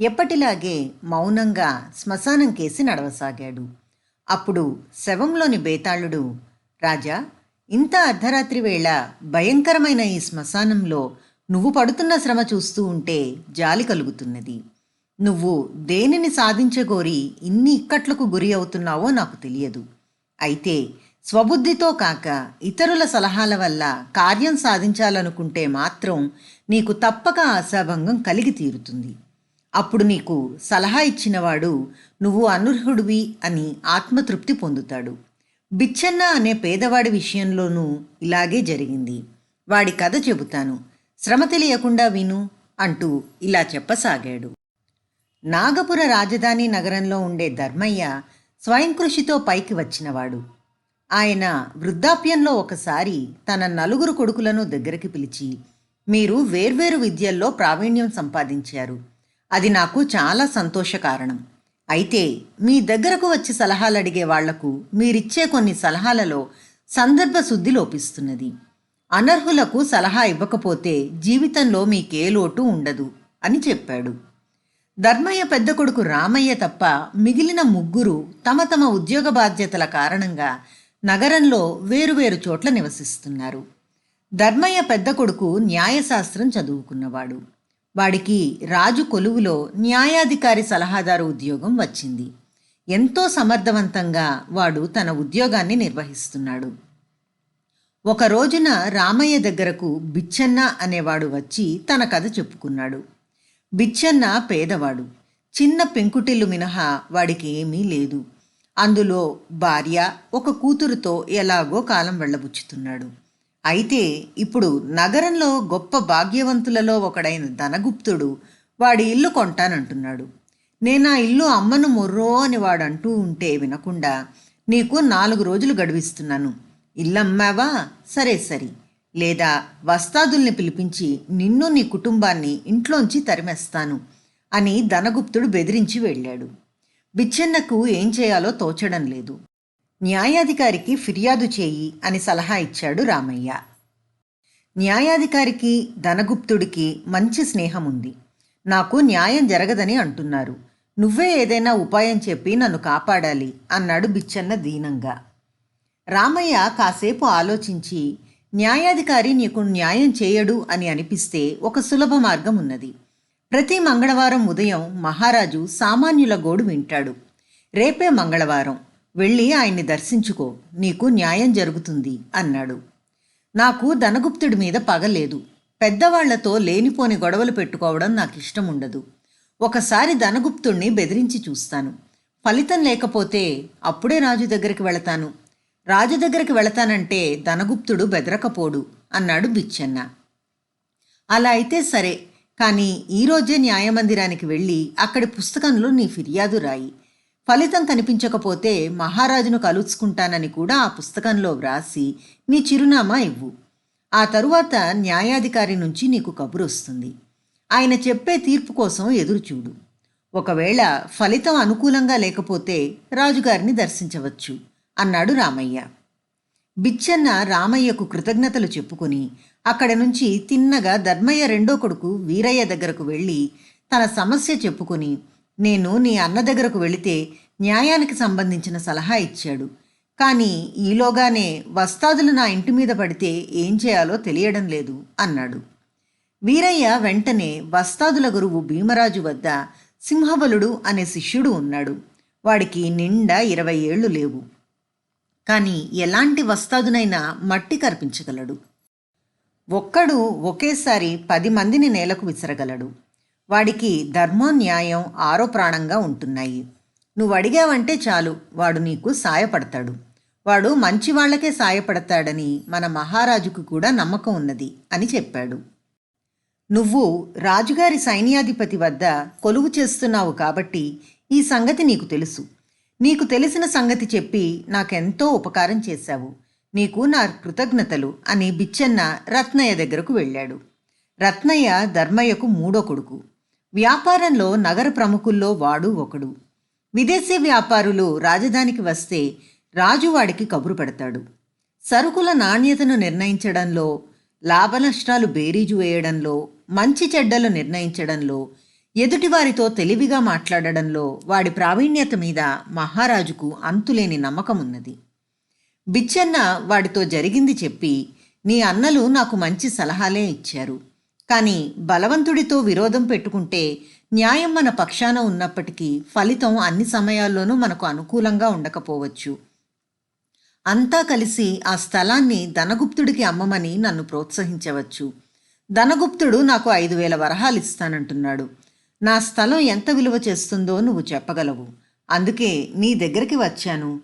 ఎప్పటిలాగే మౌనంగా శ్మశానం కేసి నడవసాగాడు. అప్పుడు శవంలోని బేతాళుడు రాజా ఇంత అర్ధరాత్రి వేళ భయంకరమైన ఈ శ్మశానంలో నువ్వు పడుతున్న శ్రమ చూస్తూ ఉంటే జాలి కలుగుతున్నది. నువ్వు దేనిని సాధించగోరి ఇన్ని ఇక్కట్లకు గురి అవుతున్నావో నాకు తెలియదు. అయితే స్వబుద్ధితో కాక ఇతరుల సలహాల వల్ల కార్యం సాధించాలనుకుంటే మాత్రం నీకు తప్పక ఆశాభంగం కలిగి తీరుతుంది. అప్పుడు నీకు సలహా ఇచ్చినవాడు నువ్వు అనర్హుడివి అని ఆత్మతృప్తి పొందుతాడు. బిచ్చన్న అనే పేదవాడి విషయంలోనూ ఇలాగే జరిగింది. వాడి కథ చెబుతాను. శ్రమ తెలియకుండా విను అంటూ ఇలా చెప్పసాగాడు. నాగపుర రాజధాని నగరంలో ఉండే ధర్మయ్య స్వయం కృషితో పైకి వచ్చినవాడు. ఆయన వృద్ధాప్యంలో ఒకసారి తన నలుగురు కొడుకులను దగ్గరికి పిలిచి మీరు వేర్వేరు విద్యల్లో ప్రావీణ్యం సంపాదించారు. అది నాకు చాలా సంతోష కారణం. అయితే మీ దగ్గరకు వచ్చి సలహాలు అడిగే వాళ్ళకు మీరిచ్చే కొన్ని సలహాలలో సందర్భ శుద్ధి లోపిస్తున్నది. అనర్హులకు సలహా ఇవ్వకపోతే జీవితంలో మీకే లోటు ఉండదు అని చెప్పాడు. ధర్మయ్య పెద్ద కొడుకు రామయ్య తప్ప మిగిలిన ముగ్గురు తమ తమ ఉద్యోగ బాధ్యతల కారణంగా నగరంలో వేరువేరు చోట్ల నివసిస్తున్నారు. ధర్మయ్య పెద్ద కొడుకు న్యాయశాస్త్రం చదువుకున్నవాడు. వాడికి రాజు కొలువులో న్యాయాధికారి సలహాదారు ఉద్యోగం వచ్చింది. ఎంతో సమర్థవంతంగా వాడు తన ఉద్యోగాన్ని నిర్వహిస్తున్నాడు. ఒక రోజున రామయ్య దగ్గరకు బిచ్చన్న అనేవాడు వచ్చి తన కథ చెప్పుకున్నాడు. బిచ్చన్న పేదవాడు. చిన్న పెంకుటిల్లు మినహా వాడికి ఏమీ లేదు. అందులో భార్య ఒక కూతురుతో ఎలాగో కాలం వెళ్ళబుచ్చుతున్నాడు. అయితే ఇప్పుడు నగరంలో గొప్ప భాగ్యవంతులలో ఒకడైన ధనగుప్తుడు వాడి ఇల్లు కొంటానంటున్నాడు. నేను ఆ ఇల్లు అమ్మను మొర్రో అని వాడు అంటూ ఉంటే వినకుండా నీకు నాలుగు రోజులు గడివిస్తున్నాను. ఇల్లమ్మావా? సరే సరి. లేదా వస్తాదుల్ని పిలిపించి నిన్ను నీ కుటుంబాన్ని ఇంట్లోంచి తరిమేస్తాను అని ధనగుప్తుడు బెదిరించి వెళ్ళాడు. బిచ్చెన్నకు ఏం చేయాలో తోచడం లేదు. న్యాయాధికారికి ఫిర్యాదు చేయి అని సలహా ఇచ్చాడు రామయ్య. న్యాయాధికారికి ధనగుప్తుడికి మంచి స్నేహం ఉంది నాకు న్యాయం జరగదని అంటున్నారు. నువ్వే ఏదైనా ఉపాయం చెప్పి నన్ను కాపాడాలి అన్నాడు బిచ్చన్న దీనంగా. రామయ్య కాసేపు ఆలోచించి న్యాయాధికారి నీకు న్యాయం చేయడు అని అనిపిస్తే ఒక సులభ మార్గం ఉన్నది ప్రతి మంగళవారం ఉదయం మహారాజు సామాన్యుల గోడు వింటాడు. రేపే మంగళవారం. వెళ్ళి ఆయన్ని దర్శించుకో నీకు న్యాయం జరుగుతుంది అన్నాడు. నాకు ధనగుప్తుడి మీద పగలేదు పెద్దవాళ్ళతో లేనిపోని గొడవలు పెట్టుకోవడం నాకు ఇష్టం ఉండదు ఒకసారి ధనగుప్తుణ్ణి బెదిరించి చూస్తాను. ఫలితం లేకపోతే అప్పుడే రాజు దగ్గరికి వెళతాను. రాజు దగ్గరికి వెళతానంటే ధనగుప్తుడు బెదరకపోడు అన్నాడు బిచ్చన్న. అలా అయితే సరే కానీ ఈరోజే న్యాయమందిరానికి వెళ్ళి అక్కడి పుస్తకంలో నీ ఫిర్యాదు రాయి. ఫలితం కనిపించకపోతే మహారాజును కలుసుకుంటానని కూడా ఆ పుస్తకంలో వ్రాసి నీ చిరునామా ఇవ్వు. ఆ తరువాత న్యాయాధికారి నుంచి నీకు కబురు వస్తుంది. ఆయన చెప్పే తీర్పు కోసం ఎదురుచూడు. ఒకవేళ ఫలితం అనుకూలంగా లేకపోతే రాజుగారిని దర్శించవచ్చు అన్నాడు రామయ్య. బిచ్చన్న రామయ్యకు కృతజ్ఞతలు చెప్పుకొని అక్కడి నుంచి తిన్నగా ధర్మయ్య రెండో కొడుకు వీరయ్య దగ్గరకు వెళ్ళి తన సమస్య చెప్పుకొని నేను నీ అన్న దగ్గరకు వెళితే న్యాయానికి సంబంధించిన సలహా ఇచ్చాడు. కానీ ఈలోగానే వస్తాదులు నా ఇంటి మీద పడితే ఏం చేయాలో తెలియడం లేదు అన్నాడు. వీరయ్య వెంటనే వస్తాదుల గురువు భీమరాజు వద్ద సింహబలుడు అనే శిష్యుడు ఉన్నాడు. వాడికి నిండా ఇరవై ఏళ్ళు లేవు. కానీ ఎలాంటి వస్తాదునైనా మట్టి కర్పించగలడు. ఒక్కడు ఒకేసారి పది మందిని నేలకు విసరగలడు. వాడికి ధర్మం న్యాయం ఆరో ప్రాణంగా ఉంటున్నాయి. నువ్వు అడిగావంటే చాలు వాడు నీకు సాయపడతాడు. వాడు మంచి వాళ్ళకే సాయపడతాడని మన మహారాజుకు కూడా నమ్మకం ఉన్నది అని చెప్పాడు. నువ్వు రాజుగారి సైన్యాధిపతి వద్ద కొలువు చేస్తున్నావు కాబట్టి ఈ సంగతి నీకు తెలుసు. నీకు తెలిసిన సంగతి చెప్పి నాకెంతో ఉపకారం చేశావు. నీకు నా కృతజ్ఞతలు అని బిచ్చన్న రత్నయ్య దగ్గరకు వెళ్ళాడు. రత్నయ్య ధర్మయ్యకు మూడో కొడుకు. వ్యాపారంలో నగర ప్రముఖుల్లో వాడు ఒకడు. విదేశీ వ్యాపారులు రాజధానికి వస్తే రాజు వాడికి కబురు పెడతాడు. సరుకుల నాణ్యతను నిర్ణయించడంలో లాభనష్టాలు బేరీజు వేయడంలో మంచి చెడ్డలు నిర్ణయించడంలో ఎదుటివారితో తెలివిగా మాట్లాడడంలో వాడి ప్రావీణ్యత మీద మహారాజుకు అంతులేని నమ్మకం ఉన్నది బిచ్చన్న వాడితో జరిగింది చెప్పి నీ అన్నలు నాకు మంచి సలహాలే ఇచ్చారు. కానీ బలవంతుడితో విరోధం పెట్టుకుంటే న్యాయం మన పక్షాన ఉన్నప్పటికీ ఫలితం అన్ని సమయాల్లోనూ మనకు అనుకూలంగా ఉండకపోవచ్చు. అంతా కలిసి ఆ స్థలాన్ని ధనగుప్తుడికి అమ్మమని నన్ను ప్రోత్సహించవచ్చు. ధనగుప్తుడు నాకు ఐదు వేల వరహాలు ఇస్తానంటున్నాడు. నా స్థలం ఎంత విలువ చేస్తుందో నువ్వు చెప్పగలవు. అందుకే నీ దగ్గరికి వచ్చాను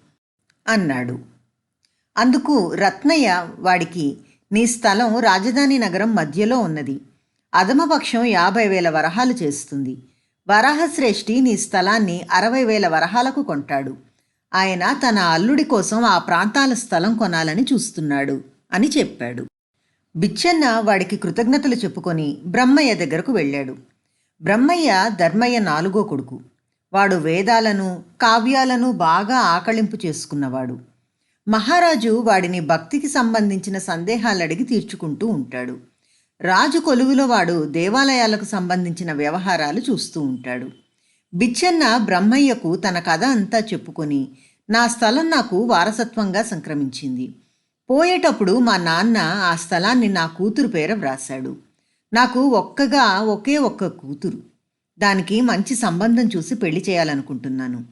అన్నాడు. అందుకు రత్నయ్య వాడికి నీ స్థలం రాజధాని నగరం మధ్యలో ఉన్నది. అధమపక్షం యాభై వేల వరహాలు చేస్తుంది. వరాహశ్రేష్ఠి నీ స్థలాన్ని అరవై వేల వరహాలకు కొంటాడు. ఆయన తన అల్లుడి కోసం ఆ ప్రాంతాల స్థలం కొనాలని చూస్తున్నాడు అని చెప్పాడు. బిచ్చన్న వాడికి కృతజ్ఞతలు చెప్పుకొని బ్రహ్మయ్య దగ్గరకు వెళ్ళాడు. బ్రహ్మయ్య ధర్మయ్య నాలుగో కొడుకు. వాడు వేదాలను కావ్యాలను బాగా ఆకళింపు చేసుకున్నవాడు. మహారాజు వాడిని భక్తికి సంబంధించిన సందేహాలు అడిగి తీర్చుకుంటూ ఉంటాడు. రాజు కొలువులో వాడు దేవాలయాలకు సంబంధించిన వ్యవహారాలు చూస్తూ ఉంటాడు. బిచ్చన్న బ్రహ్మయ్యకు తన కథ అంతా చెప్పుకొని నా స్థలం నాకు వారసత్వంగా సంక్రమించింది. పోయేటప్పుడు మా నాన్న ఆ స్థలాన్ని నా కూతురు పేర వ్రాశాడు. నాకు ఒక్కగా ఒకే ఒక్క కూతురు. దానికి మంచి సంబంధం చూసి పెళ్ళి చేయాలనుకుంటున్నాను.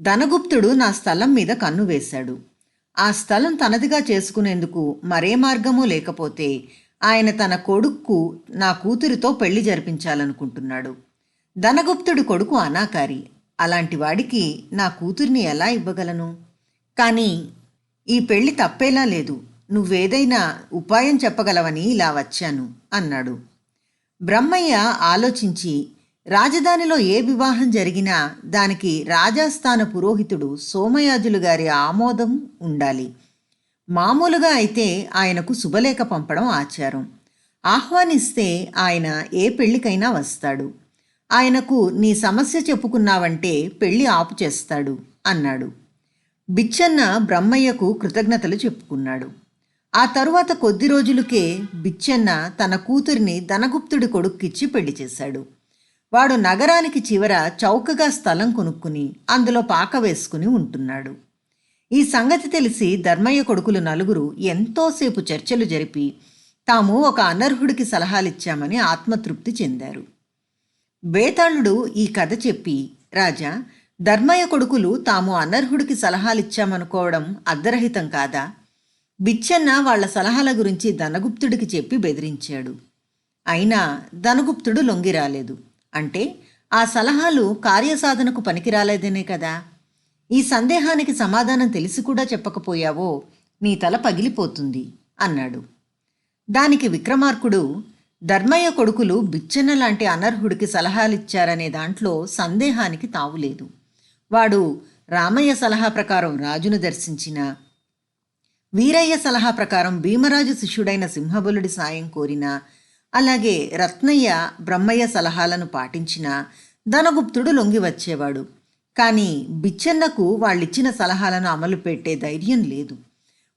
ధనగుప్తుడు నా స్థలం మీద కన్ను వేశాడు. ఆ స్థలం తనదిగా చేసుకునేందుకు మరే మార్గమూ లేకపోతే ఆయన తన కొడుక్కు నా కూతురితో పెళ్ళి జరిపించాలనుకుంటున్నాడు. ధనగుప్తుడి కొడుకు అనాకారి. అలాంటి వాడికి నా కూతుర్ని ఎలా ఇవ్వగలను? కానీ ఈ పెళ్ళి తప్పేలా లేదు. నువ్వేదైనా ఉపాయం చెప్పగలవని ఇలా వచ్చాను అన్నాడు. బ్రహ్మయ్య ఆలోచించి రాజధానిలో ఏ వివాహం జరిగినా దానికి రాజాస్థాన పురోహితుడు సోమయాజులు గారి ఆమోదం ఉండాలి. మామూలుగా అయితే ఆయనకు శుభలేఖ పంపడం ఆచారం. ఆహ్వానిస్తే ఆయన ఏ పెళ్ళికైనా వస్తాడు. ఆయనకు నీ సమస్య చెప్పుకున్నావంటే పెళ్ళి ఆపు చేస్తాడు అన్నాడు. బిచ్చన్న బ్రహ్మయ్యకు కృతజ్ఞతలు చెప్పుకున్నాడు. ఆ తరువాత కొద్ది రోజులకే బిచ్చన్న తన కూతురిని ధనగుప్తుడి కొడుక్కిచ్చి పెళ్ళి చేశాడు. వాడు నగరానికి చివర చౌకగా స్థలం కొనుక్కుని అందులో పాక వేసుకుని ఉంటున్నాడు. ఈ సంగతి తెలిసి ధర్మయ్య కొడుకులు నలుగురు ఎంతోసేపు చర్చలు జరిపి తాము ఒక అనర్హుడికి సలహాలిచ్చామని ఆత్మతృప్తి చెందారు. బేతాళుడు ఈ కథ చెప్పి రాజా ధర్మయ్య కొడుకులు తాము అనర్హుడికి సలహాలిచ్చామనుకోవడం అర్ధరహితం కాదా? బిచ్చన్న వాళ్ళ సలహాల గురించి ధనగుప్తుడికి చెప్పి బెదిరించాడు. అయినా ధనగుప్తుడు లొంగి రాలేదు అంటే ఆ సలహాలు కార్యసాధనకు పనికిరాలేదనే కదా? ఈ సందేహానికి సమాధానం తెలిసి కూడా చెప్పకపోయావో నీ తల పగిలిపోతుంది అన్నాడు. దానికి విక్రమార్కుడు ధర్మయ్య కొడుకులు బిచ్చన్న లాంటి అనర్హుడికి సలహాలిచ్చారనే దాంట్లో సందేహానికి తావులేదు వాడు రామయ్య సలహా ప్రకారం రాజును దర్శించిన వీరయ్య సలహా ప్రకారం భీమరాజు శిష్యుడైన సింహబలుడి సాయం కోరిన అలాగే రత్నయ్య బ్రహ్మయ్య సలహాలను పాటించిన ధనగుప్తుడు లొంగి వచ్చేవాడు కానీ బిచ్చన్నకు వాళ్ళిచ్చిన సలహాలను అమలు పెట్టే ధైర్యం లేదు.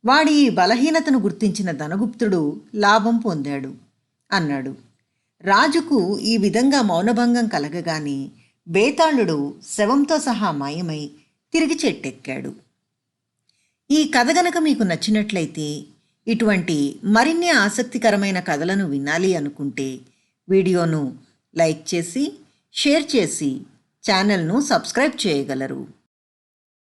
వాడి ఈ బలహీనతను గుర్తించిన ధనగుప్తుడు లాభం పొందాడు అన్నాడు. రాజుకు ఈ విధంగా మౌనభంగం కలగగానే బేతాళుడు శవంతో సహా మాయమై తిరిగి చెట్టెక్కాడు. ఈ కథ గనక మీకు నచ్చినట్లయితే ఇటువంటి మరిన్ని ఆసక్తికరమైన కథలను వినాలి అనుకుంటే వీడియోను లైక్ చేసి షేర్ చేసి ఛానల్ను సబ్స్క్రైబ్ చేయగలరు.